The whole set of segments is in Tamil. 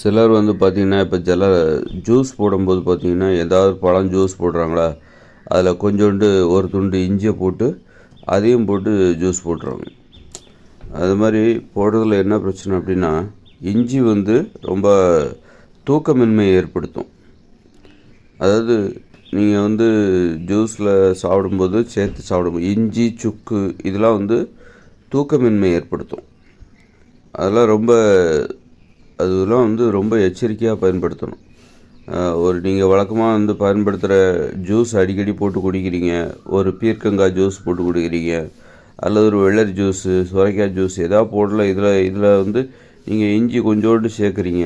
சிலர் வந்து பார்த்திங்கன்னா இப்போ சில ஜூஸ் போடும்போது பார்த்திங்கன்னா ஏதாவது பழம் ஜூஸ் போடுறாங்களா அதில் கொஞ்சோண்டு ஒரு துண்டு இஞ்சியை போட்டு அதையும் போட்டு ஜூஸ் போட்டுருவாங்க. அது மாதிரி போடுறதுல என்ன பிரச்சனை அப்படின்னா இஞ்சி வந்து ரொம்ப தூக்கமின்மையை ஏற்படுத்தும். அதாவது நீங்கள் வந்து ஜூஸில் சாப்பிடும்போது சேர்த்து சாப்பிடும்போது இஞ்சி சுக்கு இதெல்லாம் வந்து தூக்கமின்மை ஏற்படுத்தும். அதெல்லாம் ரொம்ப அதெல்லாம் வந்து ரொம்ப எச்சரிக்கையாக பயன்படுத்தணும். ஒரு நீங்கள் வழக்கமாக வந்து பயன்படுத்துகிற ஜூஸ் அடிக்கடி போட்டு குடிக்கிறீங்க. ஒரு பீர்க்கங்காய் ஜூஸ் போட்டு குடிக்கிறீங்க. அல்லது ஒரு வெள்ளரி ஜூஸு சுரைக்காய் ஜூஸ் எதாவது போடல இதில் இதில் வந்து நீங்கள் இஞ்சி கொஞ்சோண்டு சேர்க்குறீங்க.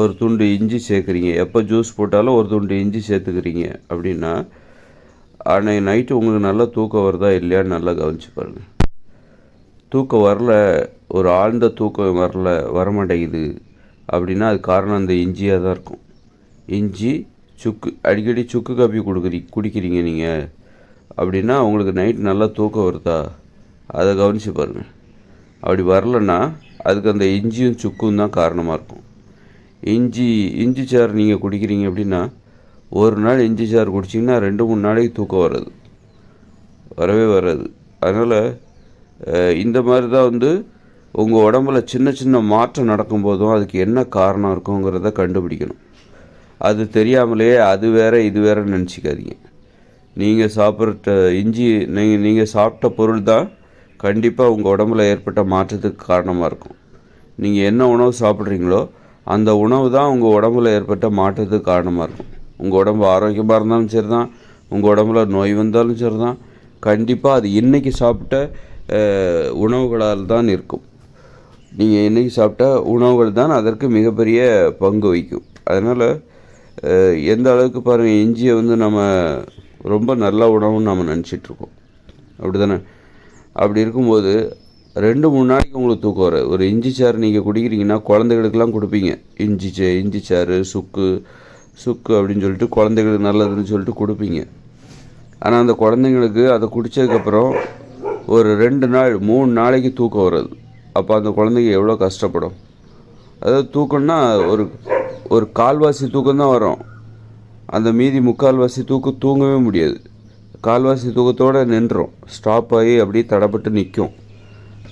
ஒரு துண்டு இஞ்சி சேர்க்குறீங்க. எப்போ ஜூஸ் போட்டாலும் ஒரு துண்டு இஞ்சி சேர்த்துக்கிறீங்க அப்படின்னா அன்னைக்கு நைட்டு உங்களுக்கு நல்லா தூக்கம் வருதா இல்லையான்னு நல்லா கவனிச்சு பாருங்கள் தூக்கம் வரல ஒரு ஆழ்ந்த தூக்கம் வரல வரமாட்டேங்குது. அப்படின்னா அது காரணம் அந்த இஞ்சியாக தான் இருக்கும். இஞ்சி சுக்கு அடிக்கடி சுக்கு காப்பி கொடுக்குறீ குடிக்கிறீங்க நீங்கள் அப்படின்னா உங்களுக்கு நைட் நல்லா தூக்கம் வருதா? அதை கவனித்து பாருங்கள் அப்படி வரலன்னா அதுக்கு அந்த இஞ்சியும் சுக்கும் தான் காரணமாக இருக்கும். இஞ்சி இஞ்சி சாறு நீங்கள் குடிக்கிறீங்க அப்படின்னா ஒரு நாள் இஞ்சி சாறு குடிச்சிங்கன்னா ரெண்டு மூணு நாளைக்கு தூக்கம் வராது. வரவே வராது. அதனால் இந்த மாதிரி தான் வந்து உங்கள் உடம்புல சின்ன சின்ன மாற்றம் நடக்கும்போதும் அதுக்கு என்ன காரணம் இருக்குங்கிறத கண்டுபிடிக்கணும். அது தெரியாமலேயே அது வேற இது வேற நினச்சிக்காதீங்க. நீங்கள் சாப்பிட்ற இஞ்சி நீங்கள் நீங்கள் சாப்பிட்ட பொருள் தான் கண்டிப்பாக உங்கள் உடம்புல ஏற்பட்ட மாற்றத்துக்கு காரணமாக இருக்கும். நீங்கள் என்ன உணவு சாப்பிட்றீங்களோ அந்த உணவு தான் உங்கள் உடம்புல ஏற்பட்ட மாற்றத்துக்கு காரணமாக இருக்கும். உங்கள் உடம்பு ஆரோக்கியமாக இருந்தாலும் சரி தான் உங்கள் உடம்புல நோய் வந்தாலும் சரி தான் கண்டிப்பாக அது இன்றைக்கி சாப்பிட்ட உணவுகளால் தான் இருக்கும். நீங்கள் இன்றைக்கி சாப்பிட்டா உணவுகள் தான் அதற்கு மிகப்பெரிய பங்கு வகிக்கும். அதனால் எந்த அளவுக்கு பாருங்கள் இஞ்சியை வந்து நம்ம ரொம்ப நல்ல உணவுன்னு நம்ம நினச்சிட்ருக்கோம். அப்படி தானே அப்படி இருக்கும்போது ரெண்டு மூணு நாளைக்கு உங்களுக்கு தூக்கம் வராது. ஒரு இஞ்சி சாறு நீங்கள் குடிக்கிறீங்கன்னா குழந்தைகளுக்கெல்லாம் கொடுப்பீங்க. இஞ்சி சே இஞ்சி சாறு சுக்கு சுக்கு அப்படின்னு சொல்லிட்டு குழந்தைகளுக்கு நல்லதுன்னு சொல்லிட்டு கொடுப்பீங்க. ஆனால் அந்த குழந்தைங்களுக்கு அதை குடித்ததுக்கப்புறம் ஒரு ரெண்டு நாள் மூணு நாளைக்கு தூக்கம் வராது. அப்போ அந்த குழந்தைங்க எவ்வளோ கஷ்டப்படும். அதாவது தூக்கம்னா ஒரு ஒரு கால்வாசி தூக்கம் தான் வரும். அந்த மீதி முக்கால்வாசி தூக்கம் தூங்கவே முடியாது. கால்வாசி தூக்கத்தோடு நின்றோம் ஸ்டாப் ஆகி அப்படியே தடப்பட்டு நிற்கும்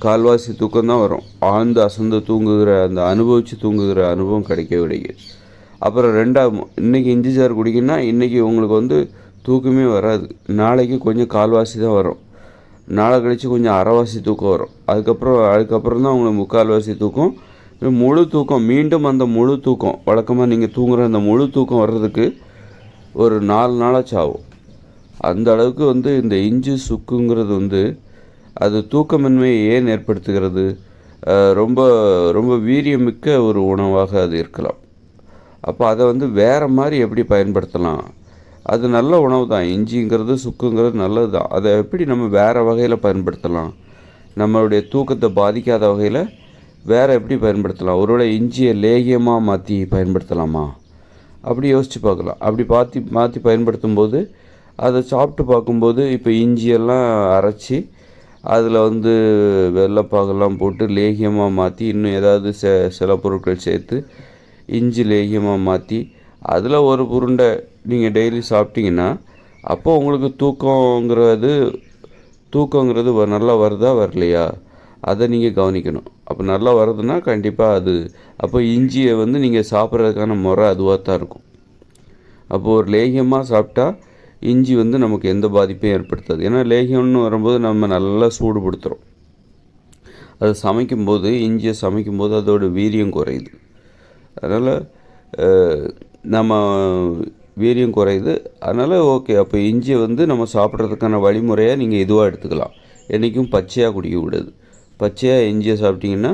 கால்வாசி தூக்கம் தான் வரும். ஆழ்ந்து அசந்து தூங்குகிற அந்த அனுபவித்து தூங்குகிற அனுபவம் கிடைக்கவே கிடைக்காது. அப்புறம் ரெண்டாவது இன்றைக்கி இஞ்சி சாறு குடிக்கணும்னா இன்றைக்கி உங்களுக்கு வந்து தூக்கமே வராது. நாளைக்கு கொஞ்சம் கால்வாசி தான் வரும். நாளை கழித்து கொஞ்சம் அரைவாசி தூக்கம் வரும். அதுக்கப்புறம் அதுக்கப்புறம் தான் உங்களுக்கு முக்கால்வாசி தூக்கம். முழு தூக்கம் மீண்டும் அந்த முழு தூக்கம். வழக்கமாக நீங்கள் தூங்குகிற அந்த முழு தூக்கம் வர்றதுக்கு ஒரு நாலு நாளாச்சும் ஆகும். அந்த அளவுக்கு வந்து இந்த இஞ்சி சுக்குங்கிறது வந்து அது தூக்கமின்மையை ஏன் ஏற்படுத்துகிறது? ரொம்ப ரொம்ப வீரியமிக்க ஒரு உணவாக அது இருக்கலாம். அப்போ அதை வந்து வேறு மாதிரி எப்படி பயன்படுத்தலாம்? அது நல்ல உணவு தான் இஞ்சிங்கிறது சுக்குங்கிறது நல்லது தான் அதை எப்படி நம்ம வேறு வகையில் பயன்படுத்தலாம்? நம்மளுடைய தூக்கத்தை பாதிக்காத வகையில் வேறு எப்படி பயன்படுத்தலாம்? ஒருவேளை இஞ்சியை லேகியமாக மாற்றி பயன்படுத்தலாமா? அப்படி யோசித்து பார்க்கலாம். அப்படி பார்த்து மாற்றி பயன்படுத்தும் போது அதை சாப்பிட்டு பார்க்கும்போது இப்போ இஞ்சியெல்லாம் அரைச்சி அதில் வந்து வெள்ளைப்பாகெல்லாம் போட்டு லேகியமாக மாற்றி இன்னும் ஏதாவது செ சில பொருட்கள் சேர்த்து இஞ்சி லேகியமாக மாற்றி அதில் ஒரு உருண்டை நீங்கள் டெய்லி சாப்பிட்டீங்கன்னா அப்போ உங்களுக்கு தூக்கங்கிறது தூக்கங்கிறது வ- நல்லா வருதா வரலையா? அதை நீங்கள் கவனிக்கணும். அப்போ நல்லா வருதுன்னா கண்டிப்பாக அது அப்போ இஞ்சியை வந்து நீங்கள் சாப்பிட்றதுக்கான முறை அதுவாக தான் இருக்கும். அப்போது ஒரு லேகியமாக சாப்பிட்டா இஞ்சி வந்து நமக்கு எந்த பாதிப்பையும் ஏற்படுத்தாது. ஏன்னா லேகியம்னு வரும்போது நம்ம நல்லா சூடுபடுத்துகிறோம் அது சமைக்கும்போது இஞ்சியை சமைக்கும்போது அதோட வீரியம் குறையுது. அதனால் நம்ம வீரியம் குறையுது. அதனால் ஓகே அப்போ இஞ்சியை வந்து நம்ம சாப்பிட்றதுக்கான வழிமுறையாக நீங்கள் இதுவாக எடுத்துக்கலாம். என்றைக்கும் பச்சையாக குடிக்கக்கூடாது பச்சையாக இஞ்சியை சாப்பிட்டிங்கன்னா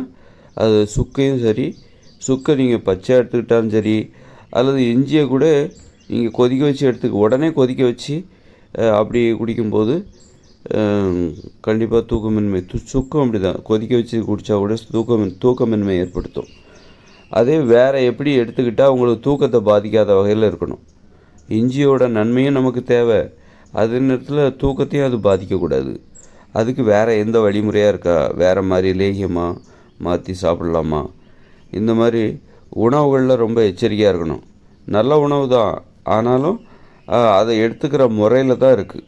அது சுக்கையும் சரி சுக்கை நீங்கள் பச்சையாக எடுத்துக்கிட்டாலும் சரி அல்லது இஞ்சியை கூட நீங்கள் கொதிக்க வச்சு எடுத்துக்க உடனே கொதிக்க வச்சு அப்படி குடிக்கும்போது கண்டிப்பாக தூக்கமின்மை து சுக்கம் அப்படி தான் கொதிக்க வச்சு குடித்தா கூட தூக்கமின் தூக்கமின்மை ஏற்படுத்தும். அதே வேறு எப்படி எடுத்துக்கிட்டால் உங்களுக்கு தூக்கத்தை பாதிக்காத வகையில் இருக்கணும். இஞ்சியோட நன்மையும் நமக்கு தேவை. அதே நேரத்தில் தூக்கத்தையும் அது பாதிக்கக்கூடாது. அதுக்கு வேறு எந்த வழிமுறையாக இருக்கா? வேறு மாதிரி லேகியமாக மாற்றி சாப்பிட்லாமா? இந்த மாதிரி உணவுகளில் ரொம்ப எச்சரிக்கையாக இருக்கணும். நல்ல உணவு தான். ஆனாலும் அதை எடுத்துக்கிற முறையில் தான் இருக்குது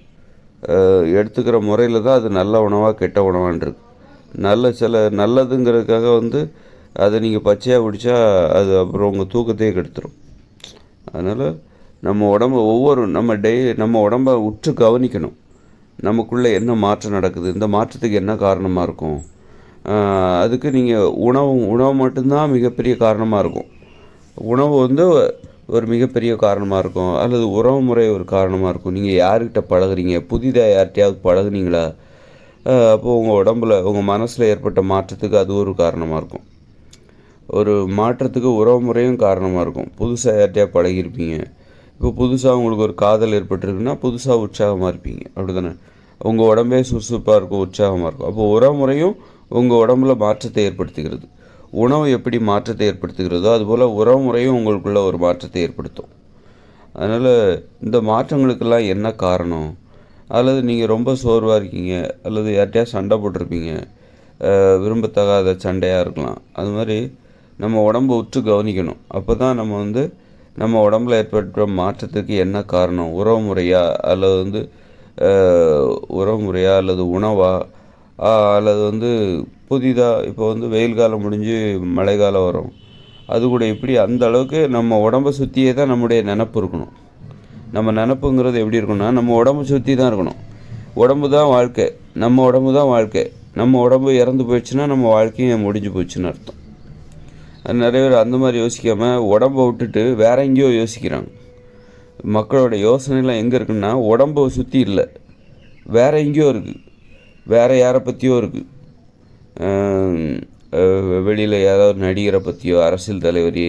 எடுத்துக்கிற முறையில் தான் அது நல்ல உணவாக கெட்ட உணவான் இருக்கு. நல்ல சில நல்லதுங்கிறதுக்காக வந்து அதை நீங்கள் பச்சையாக குடித்தா அது அப்புறம் உங்கள் தூக்கத்தையே கெடுத்துரும். அதனால் நம்ம உடம்ப ஒவ்வொரு நம்ம டெய் நம்ம உடம்ப உற்று கவனிக்கணும். நமக்குள்ளே என்ன மாற்றம் நடக்குது? இந்த மாற்றத்துக்கு என்ன காரணமாக இருக்கும்? அதுக்கு நீங்கள் உணவு உணவு மட்டும்தான் மிகப்பெரிய காரணமாக இருக்கும். உணவு வந்து ஒரு மிகப்பெரிய காரணமாக இருக்கும். அல்லது உறவு முறை ஒரு காரணமாக இருக்கும். நீங்கள் யார்கிட்ட பழகுறீங்க? புதிதாக யார்கிட்டயாவது பழகுனீங்களா? அப்போது உங்கள் உடம்புல உங்கள் மனசில் ஏற்பட்ட மாற்றத்துக்கு அது ஒரு காரணமாக இருக்கும். ஒரு மாற்றத்துக்கு உறவு முறையும் காரணமாக இருக்கும். புதுசாக யார்கிட்டயா பழகியிருப்பீங்க? இப்போ புதுசாக உங்களுக்கு ஒரு காதல் ஏற்பட்டிருக்குன்னா புதுசாக உற்சாகமாக இருப்பீங்க. அப்படி தானே உங்கள் உடம்பே சுறுசுறுப்பாக இருக்கும் உற்சாகமாக இருக்கும். அப்போ உறவு முறையும் உங்கள் உடம்புல மாற்றத்தை ஏற்படுத்துகிறது உணவு எப்படி மாற்றத்தை ஏற்படுத்துகிறதோ அதுபோல் உறவு முறையும் உங்களுக்குள்ள ஒரு மாற்றத்தை ஏற்படுத்தும். அதனால் இந்த மாற்றங்களுக்கெல்லாம் என்ன காரணம்? அல்லது நீங்கள் ரொம்ப சோர்வாக இருக்கீங்க அல்லது யார்கிட்டயா சண்டை போட்டிருப்பீங்க விரும்பத்தகாத சண்டையாக இருக்கலாம். அது மாதிரி நம்ம உடம்பை உற்று கவனிக்கணும். அப்போ தான் நம்ம வந்து நம்ம உடம்புல ஏற்பட்ட மாற்றத்துக்கு என்ன காரணம்? உறவு முறையா? அல்லது வந்து உறவு முறையா? அல்லது உணவா? அல்லது வந்து புதிதாக இப்போ வந்து வெயில் காலம் முடிஞ்சு மழை காலம் வரும். அது கூட இப்படி அந்த அளவுக்கு நம்ம உடம்பை சுற்றியே தான் நம்முடைய நினப்பு இருக்கணும். நம்ம நினப்புங்கிறது எப்படி இருக்கணும்னா நம்ம உடம்பு சுற்றி தான் இருக்கணும். உடம்பு தான் வாழ்க்கை. நம்ம உடம்பு தான் வாழ்க்கை. நம்ம உடம்பு இறந்து போயிடுச்சுன்னா நம்ம வாழ்க்கையும் முடிஞ்சு போச்சுன்னு அர்த்தம். நிறைய பேர் அந்த மாதிரி யோசிக்காமல் உடம்பை விட்டுட்டு வேற எங்கேயோ யோசிக்கிறாங்க. மக்களோட யோசனைலாம் எங்கே இருக்குன்னா உடம்பை சுற்றி இல்லை. வேற எங்கேயோ இருக்குது வேற யாரை பற்றியோ இருக்குது வெளியில் ஏதாவது நடிகரை பற்றியோ அரசியல் தலைவர்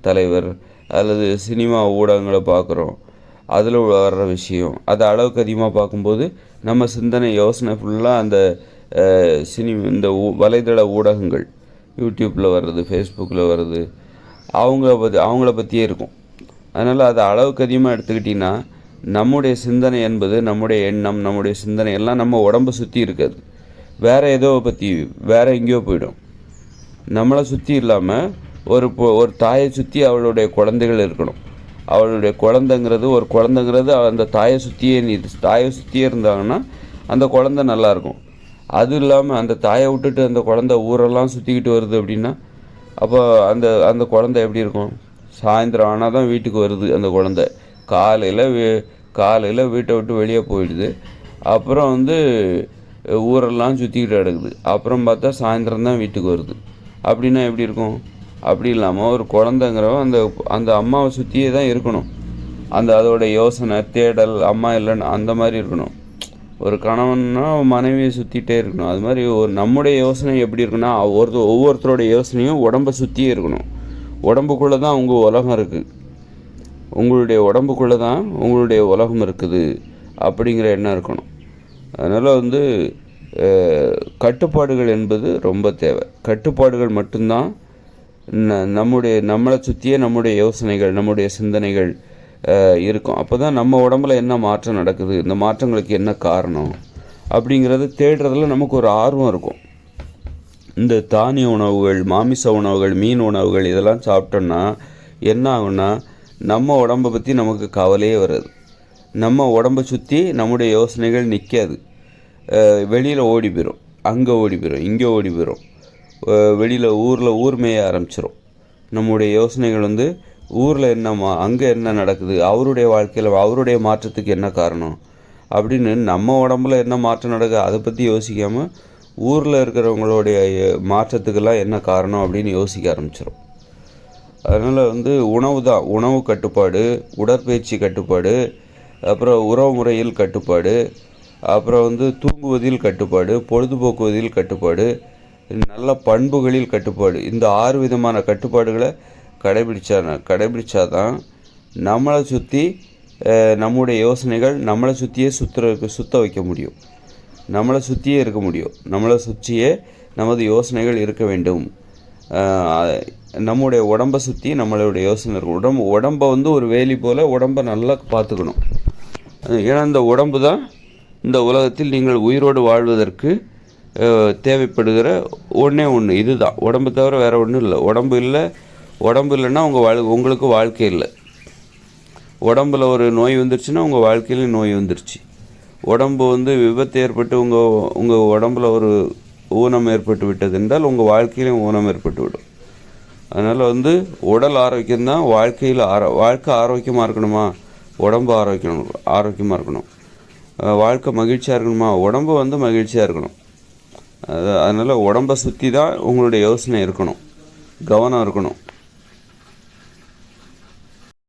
தலைவர் அல்லது சினிமா ஊடகங்களை பார்க்குறோம். அதில் வர்ற விஷயம் அது அளவுக்கு அதிகமாக பார்க்கும்போது நம்ம சிந்தனை யோசனை ஃபுல்லாக அந்த சினி இந்த ஊ- வலைதள ஊடகங்கள் யூடியூப்பில் வர்றது ஃபேஸ்புக்கில் வர்றது அவங்கள பற்றி அவங்கள பற்றியே இருக்கும். அதனால் அதை அளவுக்கு அதிகமாக எடுத்துக்கிட்டிங்கன்னா நம்முடைய சிந்தனை என்பது நம்முடைய எண்ணம் நம்முடைய சிந்தனை எல்லாம் நம்ம உடம்பை சுற்றி இருக்காது. வேற ஏதோ பற்றி வேற எங்கேயோ போயிடும். நம்மளை சுற்றி இல்லாமல் ஒரு ஒரு தாயை சுற்றி அவளுடைய குழந்தைகள் இருக்கணும். அவளுடைய குழந்தைங்கிறது ஒரு குழந்தைங்கிறது அந்த தாயை சுற்றியே நீ தாயை சுற்றியே இருந்தாங்கன்னா அந்த குழந்தை நல்லாயிருக்கும் அது இல்லாமல் அந்த தாயை விட்டுட்டு அந்த குழந்தை ஊரெல்லாம் சுற்றிக்கிட்டு வருது அப்படின்னா அப்போ அந்த அந்த குழந்தை எப்படி இருக்கும்? சாயந்தரம் ஆனால் தான் வீட்டுக்கு வருது அந்த குழந்தை. காலையில் வீ காலையில் வீட்டை விட்டு வெளியே போயிடுது. அப்புறம் வந்து ஊரெல்லாம் சுற்றிக்கிட்டு கிடக்குது. அப்புறம் பார்த்தா சாயந்தரம் தான் வீட்டுக்கு வருது. அப்படின்னா எப்படி இருக்கும்? அப்படி இல்லாமல் ஒரு குழந்தைங்கிறவன் அந்த அந்த அம்மாவை சுற்றியே தான் இருக்கணும். அந்த அதோட யோசனை தேடல் அம்மா இல்லைன்னு அந்த மாதிரி இருக்கணும். ஒரு கணவன்னா மனைவியை சுற்றிட்டே இருக்கணும். அது மாதிரி ஒரு நம்முடைய யோசனை எப்படி இருக்குன்னா ஒருத்தர் ஒவ்வொருத்தரோட யோசனையும் உடம்பை சுற்றியே இருக்கணும். உடம்புக்குள்ளே தான் உங்கள் உலகம் இருக்குது உங்களுடைய உடம்புக்குள்ளே தான் உங்களுடைய உலகம் இருக்குது அப்படிங்கிற எண்ணம் இருக்கணும். அதனால் வந்து கட்டுப்பாடுகள் என்பது ரொம்ப தேவை. கட்டுப்பாடுகள் மட்டும்தான் ந- நம்முடைய நம்மளை சுற்றியே நம்முடைய யோசனைகள் நம்முடைய சிந்தனைகள் இருக்கும். அப்போ தான் நம்ம உடம்புல என்ன மாற்றம் நடக்குது இந்த மாற்றங்களுக்கு என்ன காரணம் அப்படிங்கிறத தேடுறதுல நமக்கு ஒரு ஆர்வம் இருக்கும். இந்த தானிய உணவுகள் மாமிச உணவுகள் மீன் உணவுகள் இதெல்லாம் சாப்பிட்டோன்னா என்ன ஆகும்னா நம்ம உடம்பை பற்றி நமக்கு கவலையே வராது. நம்ம உடம்பை சுற்றி நம்முடைய யோசனைகள் நிற்காது வெளியில் ஓடி போயிடும் அங்கே ஓடி போயிடும் இங்கே ஓடி போயிடும் வெளியில் ஊரில் ஊர் மேய ஆரம்பிச்சிடும் நம்முடைய யோசனைகள் வந்து ஊரில் என்னம்மா அங்கே என்ன நடக்குது? அவருடைய வாழ்க்கையில் அவருடைய மாற்றத்துக்கு என்ன காரணம்? அப்படின்னு நம்ம உடம்புல என்ன மாற்றம் நடக்குது? அதை பற்றி யோசிக்காமல் ஊரில் இருக்கிறவங்களுடைய மாற்றத்துக்கெல்லாம் என்ன காரணம் அப்படின்னு யோசிக்க ஆரம்பிச்சிடும் அதனால் வந்து உணவு தான். உணவு கட்டுப்பாடு உடற்பயிற்சி கட்டுப்பாடு அப்புறம் உறவு முறையில் கட்டுப்பாடு அப்புறம் வந்து தூங்குவதில் கட்டுப்பாடு பொழுதுபோக்குவதில் கட்டுப்பாடு நல்ல பண்புகளில் கட்டுப்பாடு. இந்த ஆறு விதமான கட்டுப்பாடுகளை கடைபிடிச்சா தான் நம்மளை சுற்றி நம்முடைய யோசனைகள் நம்மளை சுற்றியே சுற்றுறதுக்கு சுத்த வைக்க முடியும். நம்மளை சுற்றியே இருக்க முடியும். நம்மளை சுற்றியே நமது யோசனைகள் இருக்க வேண்டும். நம்முடைய உடம்பை சுற்றி நம்மளுடைய யோசனை இருக்கும். உடம்பு உடம்பை வந்து ஒரு வேலி போல் உடம்பை நல்லா பார்த்துக்கணும். ஏன்னா இந்த உடம்பு தான் இந்த உலகத்தில் நீங்கள் உயிரோடு வாழ்வதற்கு தேவைப்படுகிற ஒன்றே ஒன்று இதுதான். உடம்பு தவிர வேறு ஒன்றும் இல்லை. உடம்பு இல்லை உடம்பு இல்லைன்னா உங்கள் வாழ் உங்களுக்கு வாழ்க்கை இல்லை. உடம்புல ஒரு நோய் வந்துருச்சுன்னா உங்கள் வாழ்க்கையிலையும் நோய் வந்துருச்சு. உடம்பு வந்து விபத்து ஏற்பட்டு உங்கள் உங்கள் உடம்புல ஒரு ஊனம் ஏற்பட்டு விட்டது என்றால் உங்கள் வாழ்க்கையிலும் ஊனம் ஏற்பட்டு விடும். அதனால் வந்து உடல் ஆரோக்கியம்தான் வாழ்க்கையில் ஆரோ வாழ்க்கை ஆரோக்கியமாக இருக்கணுமா? உடம்பு ஆரோக்கியம் ஆரோக்கியமாக இருக்கணும். வாழ்க்கை மகிழ்ச்சியாக இருக்கணுமா? உடம்பு வந்து மகிழ்ச்சியாக இருக்கணும். அது அதனால் உடம்பை சுற்றி தான் உங்களுடைய யோசனை இருக்கணும். கவனம் இருக்கணும்.